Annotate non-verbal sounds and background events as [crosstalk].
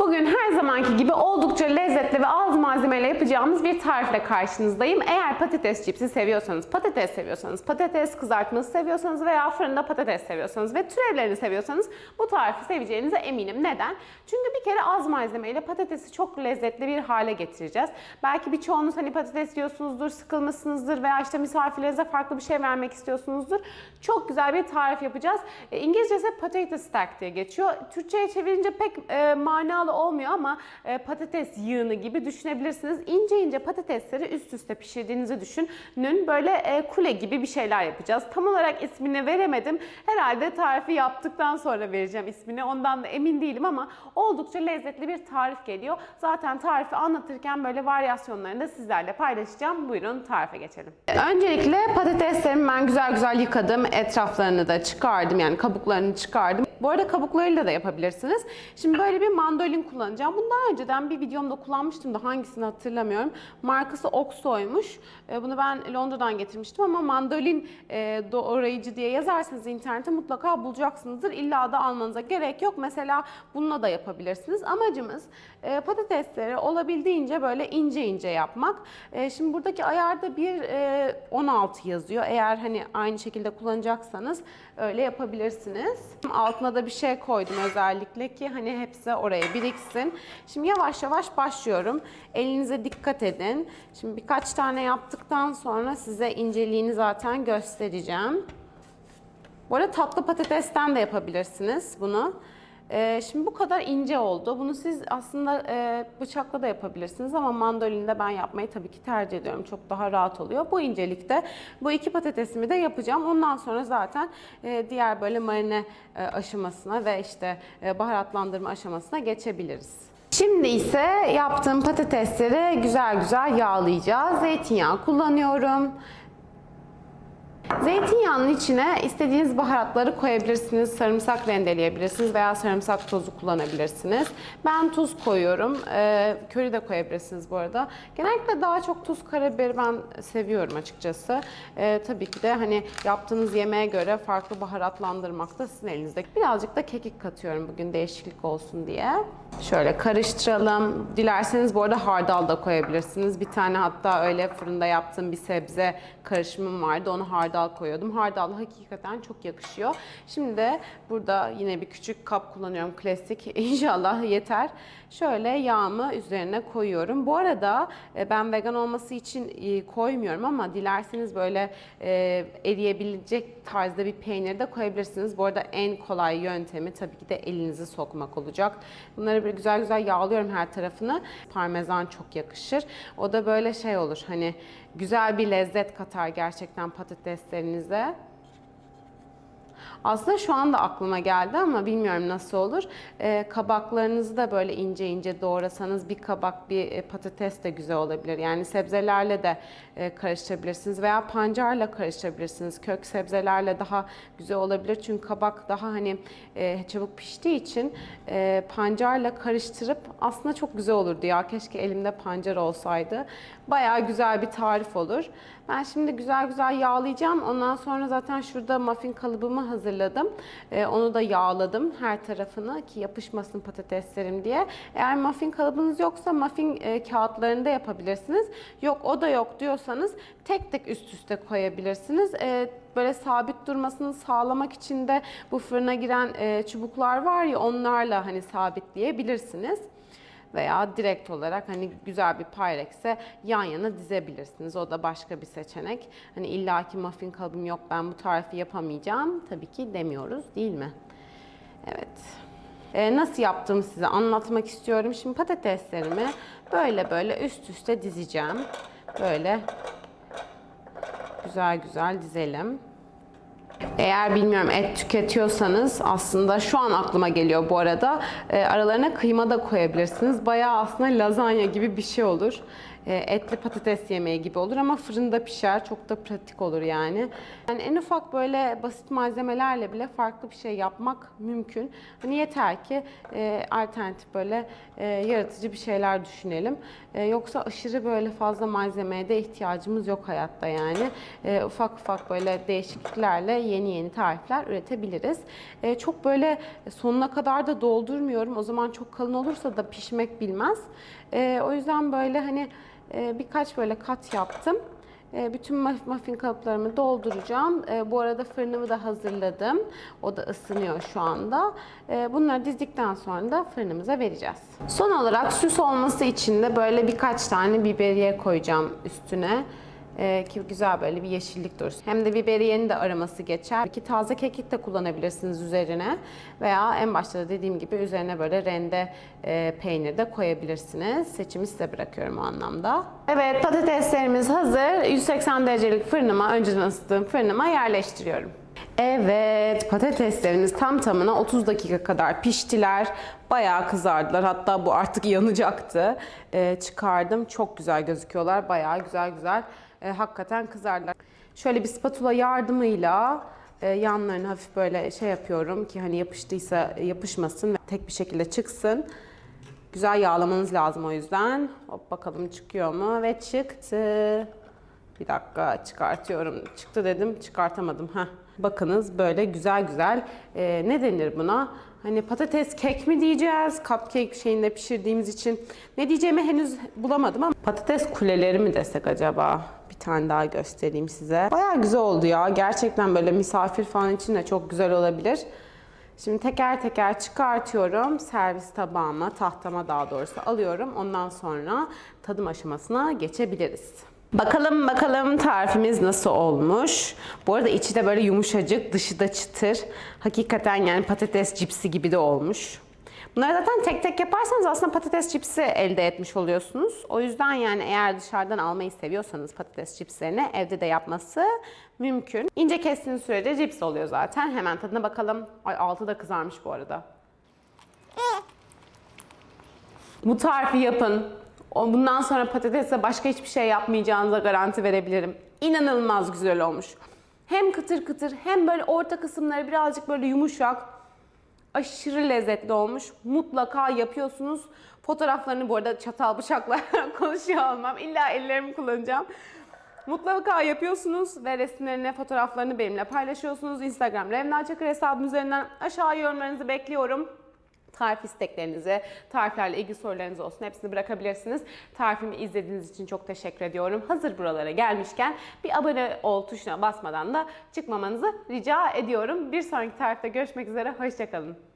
Bugün her zamanki gibi oldukça lezzetli ve az malzemeyle yapacağımız bir tarifle karşınızdayım. Eğer patates cipsi seviyorsanız, patates seviyorsanız, patates kızartması seviyorsanız veya fırında patates seviyorsanız ve türevlerini seviyorsanız bu tarifi seveceğinize eminim. Neden? Çünkü bir kere az malzemeyle patatesi çok lezzetli bir hale getireceğiz. Belki birçoğunuz hani patates yiyorsunuzdur, sıkılmışsınızdır veya işte misafirlerinize farklı bir şey vermek istiyorsunuzdur. Çok güzel bir tarif yapacağız. E, İngilizcesi potato stack diye geçiyor. Türkçe'ye çevirince pek e, manalı olmuyor ama e, patates yığını gibi düşünebilirsiniz. İnce ince patatesleri üst üste pişirdiğinizi düşünün. Böyle e, kule gibi bir şeyler yapacağız. Tam olarak ismini veremedim. Herhalde tarifi yaptıktan sonra vereceğim ismini. Ondan da emin değilim ama oldukça lezzetli bir tarif geliyor. Zaten tarifi anlatırken böyle varyasyonlarını da sizlerle paylaşacağım. Buyurun tarife geçelim. Öncelikle patateslerimi ben güzel güzel yıkadım. Etraflarını da çıkardım yani kabuklarını çıkardım. Bu arada kabuklarıyla da yapabilirsiniz. Şimdi böyle bir mandolin kullanacağım. Bunu daha önceden bir videomda kullanmıştım da hangisini hatırlamıyorum. Markası Oxo'ymuş. E, Bunu ben Londra'dan getirmiştim ama mandolin e, doğrayıcı diye yazarsanız internete mutlaka bulacaksınızdır. İlla da almanıza gerek yok. Mesela bununla da yapabilirsiniz. Amacımız e, patatesleri olabildiğince böyle ince ince yapmak. E, Şimdi buradaki ayarda bir e, 16 yazıyor. Eğer hani aynı şekilde kullanacaksanız öyle yapabilirsiniz. Altına da bir şey koydum özellikle ki hani hepsi oraya biriksin. Şimdi yavaş yavaş başlıyorum. Elinize dikkat edin. Şimdi birkaç tane yaptıktan sonra size inceliğini zaten göstereceğim. Bu arada tatlı patatesten de yapabilirsiniz bunu. Ee, şimdi bu kadar ince oldu. Bunu siz aslında e, bıçakla da yapabilirsiniz ama mandolinde ben yapmayı tabii ki tercih ediyorum. Çok daha rahat oluyor. Bu incelikte bu iki patatesimi de yapacağım. Ondan sonra zaten e, diğer böyle marine e, aşamasına ve işte e, baharatlandırma aşamasına geçebiliriz. Şimdi ise yaptığım patatesleri güzel güzel yağlayacağız. Zeytinyağı kullanıyorum. Zeytinyağının içine istediğiniz baharatları koyabilirsiniz. Sarımsak rendeleyebilirsiniz veya sarımsak tozu kullanabilirsiniz. Ben tuz koyuyorum. Ee, köri de koyabilirsiniz bu arada. Genellikle daha çok tuz, karabiberi ben seviyorum açıkçası. Ee, tabii ki de hani yaptığınız yemeğe göre farklı baharatlandırmak da sizin elinizde. Birazcık da kekik katıyorum bugün değişiklik olsun diye. Şöyle karıştıralım. Dilerseniz bu arada hardal da koyabilirsiniz. Bir tane hatta öyle fırında yaptığım bir sebze karışımım vardı. Onu hardal koyuyordum. Hardal hakikaten çok yakışıyor. Şimdi de burada yine bir küçük kap kullanıyorum. Klasik. [laughs] İnşallah yeter. Şöyle yağımı üzerine koyuyorum. Bu arada e, ben vegan olması için e, koymuyorum ama dilerseniz böyle e, eriyebilecek tarzda bir peynir de koyabilirsiniz. Bu arada en kolay yöntemi tabii ki de elinizi sokmak olacak. Bunları böyle güzel güzel yağlıyorum her tarafını. Parmesan çok yakışır. O da böyle şey olur hani güzel bir lezzet katar gerçekten patateslerinize. Aslında şu anda aklıma geldi ama bilmiyorum nasıl olur. Ee, kabaklarınızı da böyle ince ince doğrasanız bir kabak bir e, patates de güzel olabilir. Yani sebzelerle de e, karıştırabilirsiniz veya pancarla karıştırabilirsiniz. Kök sebzelerle daha güzel olabilir. Çünkü kabak daha hani e, çabuk piştiği için e, pancarla karıştırıp aslında çok güzel olurdu ya. Keşke elimde pancar olsaydı. Bayağı güzel bir tarif olur. Ben şimdi güzel güzel yağlayacağım. Ondan sonra zaten şurada muffin kalıbımı hazırladım. Ee, onu da yağladım her tarafını ki yapışmasın patateslerim diye. Eğer muffin kalıbınız yoksa muffin e, kağıtlarında yapabilirsiniz. Yok o da yok diyorsanız tek tek üst üste koyabilirsiniz. Ee, böyle sabit durmasını sağlamak için de bu fırına giren e, çubuklar var ya onlarla hani sabitleyebilirsiniz veya direkt olarak hani güzel bir Pyrex'e yan yana dizebilirsiniz. O da başka bir seçenek. Hani illaki muffin kalıbım yok ben bu tarifi yapamayacağım tabii ki demiyoruz değil mi? Evet. Ee, nasıl yaptığımı size anlatmak istiyorum. Şimdi patateslerimi böyle böyle üst üste dizeceğim. Böyle güzel güzel dizelim. Eğer bilmiyorum et tüketiyorsanız aslında şu an aklıma geliyor bu arada. e, aralarına kıyma da koyabilirsiniz. Bayağı aslında lazanya gibi bir şey olur. e, etli patates yemeği gibi olur ama fırında pişer. Çok da pratik olur yani. Yani en ufak böyle basit malzemelerle bile farklı bir şey yapmak mümkün. Hani yeter ki e, alternatif böyle e, yaratıcı bir şeyler düşünelim. E, yoksa aşırı böyle fazla malzemeye de ihtiyacımız yok hayatta yani. E, ufak ufak böyle değişikliklerle yeni yeni tarifler üretebiliriz. E, çok böyle sonuna kadar da doldurmuyorum. O zaman çok kalın olursa da pişmek bilmez. E, o yüzden böyle hani e, birkaç böyle kat yaptım. Bütün muffin kalıplarımı dolduracağım. Bu arada fırınımı da hazırladım. O da ısınıyor şu anda. Bunları dizdikten sonra da fırınımıza vereceğiz. Son olarak süs olması için de böyle birkaç tane biberiye koyacağım üstüne. E, ki güzel böyle bir yeşillik dursun. Hem de biberiyenin de aroması geçer. Ki taze kekik de kullanabilirsiniz üzerine. Veya en başta da dediğim gibi üzerine böyle rende e, peynir de koyabilirsiniz. Seçimi size bırakıyorum o anlamda. Evet patateslerimiz hazır. 180 derecelik fırınıma, önceden ısıttığım fırınıma yerleştiriyorum. Evet patateslerimiz tam tamına 30 dakika kadar piştiler. Bayağı kızardılar. Hatta bu artık yanacaktı. Ee, çıkardım. Çok güzel gözüküyorlar. Bayağı güzel güzel. Ee, hakikaten kızardılar. Şöyle bir spatula yardımıyla e, yanlarını hafif böyle şey yapıyorum ki hani yapıştıysa yapışmasın ve tek bir şekilde çıksın. Güzel yağlamanız lazım o yüzden. Hop bakalım çıkıyor mu? Ve çıktı. Bir dakika çıkartıyorum. Çıktı dedim çıkartamadım. Heh. Bakınız böyle güzel güzel e, ne denir buna? Hani patates kek mi diyeceğiz? Cupcake şeyinde pişirdiğimiz için. Ne diyeceğimi henüz bulamadım ama patates kuleleri mi desek acaba? Tane daha göstereyim size. Baya güzel oldu ya. Gerçekten böyle misafir falan için de çok güzel olabilir. Şimdi teker teker çıkartıyorum. Servis tabağıma, tahtama daha doğrusu alıyorum. Ondan sonra tadım aşamasına geçebiliriz. Bakalım bakalım tarifimiz nasıl olmuş. Bu arada içi de böyle yumuşacık, dışı da çıtır. Hakikaten yani patates cipsi gibi de olmuş. Bunları zaten tek tek yaparsanız aslında patates cipsi elde etmiş oluyorsunuz. O yüzden yani eğer dışarıdan almayı seviyorsanız patates cipslerini evde de yapması mümkün. İnce kestiğiniz sürece cips oluyor zaten. Hemen tadına bakalım. Ay altı da kızarmış bu arada. Bu tarifi yapın. Bundan sonra patatesle başka hiçbir şey yapmayacağınıza garanti verebilirim. İnanılmaz güzel olmuş. Hem kıtır kıtır hem böyle orta kısımları birazcık böyle yumuşak. Aşırı lezzetli olmuş. Mutlaka yapıyorsunuz. Fotoğraflarını bu arada çatal bıçakla [laughs] konuşuyor olmam. İlla ellerimi kullanacağım. Mutlaka yapıyorsunuz ve resimlerini, fotoğraflarını benimle paylaşıyorsunuz. Instagram Revna Çakır hesabım üzerinden aşağı yorumlarınızı bekliyorum. Tarif isteklerinizi, tariflerle ilgili sorularınız olsun hepsini bırakabilirsiniz. Tarifimi izlediğiniz için çok teşekkür ediyorum. Hazır buralara gelmişken bir abone ol tuşuna basmadan da çıkmamanızı rica ediyorum. Bir sonraki tarifte görüşmek üzere, hoşçakalın.